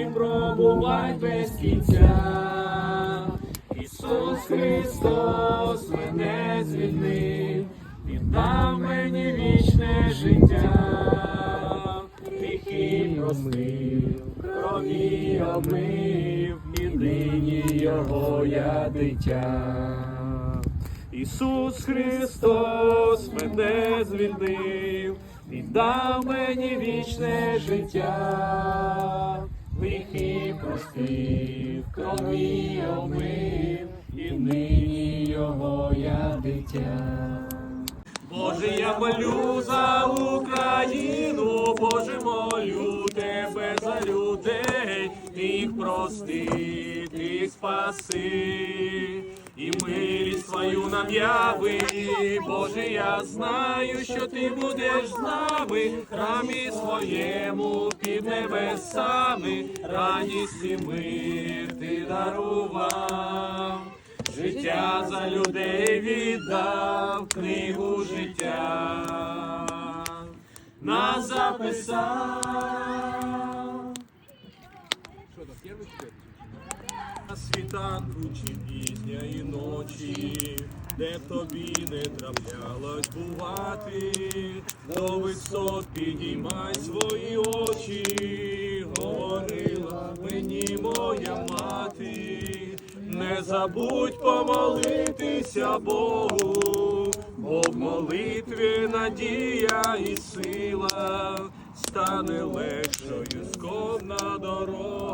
і пробувать без кінця. Ісус Христос мене звільнив, віддав мені вічне життя, гріхи простив, крові омив, і нині його я дитя. Ісус Христос мене звільнив, віддав мені вічне життя, гріхи простив, крові омив, і нині його я дитя. Боже, я молю за Україну, Боже, молю тебе за людей, ти їх прости, ти спаси, нам яви. Боже, я знаю, що ти будеш з нами, храмі своєму під небесами, радість і мир ти дарував. Життя за людей віддав книгу життя, нас записав. Світанку чи пізня і ночі, де б тобі не траплялось бувати, до висот підіймай свої очі, говорила мені моя мати, не забудь помолитися Богу, бо в молитві надія і сила стане легшою скорна дорога,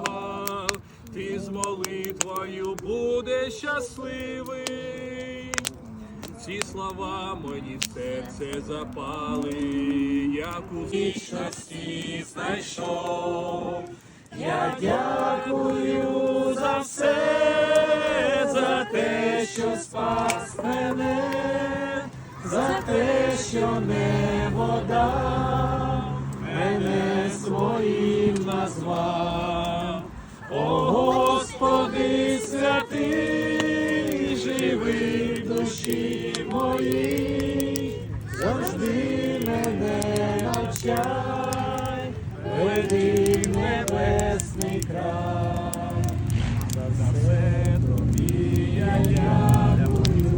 ти з молитвою будеш щасливий. Ці слова мені серце запали, як у вічності знайшов. Я дякую за все, за те, що спас мене, за те, що небо дав, Господи святий, живи душі мої, завжди мене навчай, веди.